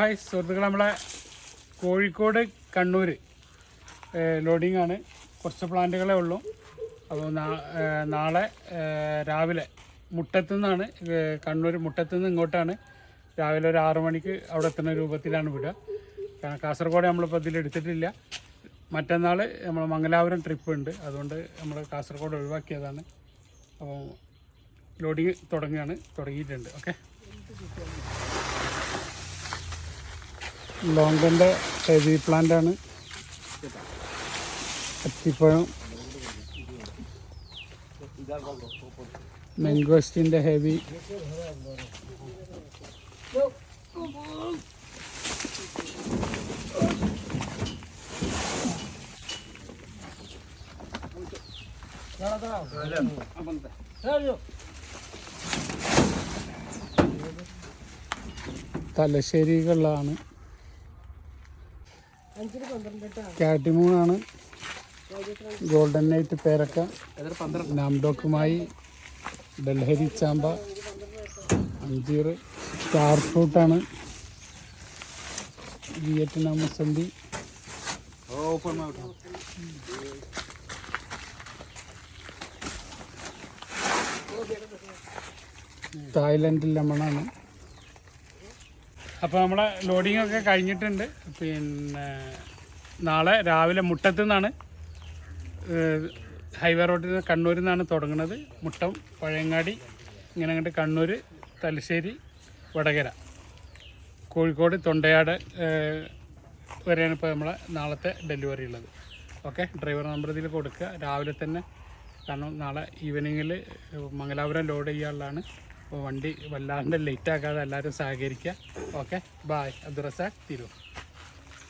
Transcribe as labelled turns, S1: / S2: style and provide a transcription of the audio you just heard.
S1: Hi സുഹൃത്തുക്കൾ നമ്മളെ Kozhikode Kannur loading ആണ്. കുറച്ച് പ്ലാന്റുകളെ ഉള്ളൂ. അപ്പോൾ നാളെ രാവിലെ മുട്ടത്തു നിന്നാണ് കണ്ണൂർ മുട്ടത്തു നിന്ന് ഇങ്ങോട്ടാണ്. രാവിലെ ഒരു ആറു മണിക്ക് അവിടെ എത്തുന്ന രൂപത്തിലാണ് വിടുക. കാരണം കാസർഗോഡ് നമ്മളിപ്പോൾ ഇതിലെടുത്തിട്ടില്ല മറ്റന്നാൾ നമ്മൾ മംഗലാപുരം ട്രിപ്പ് ഉണ്ട്. അതുകൊണ്ട് നമ്മൾ കാസർഗോഡ് ഒഴിവാക്കിയതാണ്. അപ്പോൾ ലോഡിങ് തുടങ്ങുകയാണ് തുടങ്ങിയിട്ടുണ്ട്. ഓക്കെ ലോങ്കന്റെ ഹെവി പ്ലാന്റ് ആണ് അത്തിപ്പഴം മെങ്കോസ്റ്റിന്റെ ഹെവി. തലശ്ശേരികളിലാണ്. കാട്ടിമൂണാണ് ഗോൾഡൻ നൈറ്റ് പേരക്ക. നാംഡോക്കുമായി ഡൽഹരി ചാമ്പ അഞ്ചീർ സ്റ്റാർ ഫ്രൂട്ടാണ് വിയറ്റ്നാം മുസന്തി തായ്ലൻഡ് ലെമണാണ് അപ്പോൾ നമ്മളെ ലോഡിംഗ് ഒക്കെ കഴിഞ്ഞിട്ടുണ്ട്. പിന്നെ നാളെ രാവിലെ മുട്ടത്തു നിന്നാണ് ഹൈവേ റോഡിൽ നിന്ന് കണ്ണൂരിൽ നിന്നാണ് തുടങ്ങുന്നത്. മുട്ടം പഴയങ്ങാടി ഇങ്ങനെ അങ്ങോട്ട് കണ്ണൂർ തലശ്ശേരി വടകര. കോഴിക്കോട് തൊണ്ടയാട് വരെയാണ് ഇപ്പോൾ നമ്മളെ നാളത്തെ ഡെലിവറി ഉള്ളത്. ഓക്കെ ഡ്രൈവർ നമ്പർ ഇതിൽ കൊടുക്കുക. രാവിലെ തന്നെ കാരണം നാളെ ഈവനിങ്ങിൽ മംഗലാപുരം ലോഡ് ചെയ്യാനുള്ളതാണ് അപ്പോൾ വണ്ടി വല്ലാണ്ട് ലേറ്റ് ആക്കാതെ എല്ലാവരും സഹകരിക്കുക ഓക്കെ ബായ് അബ്ദുറസാഖ് തിരൂർ.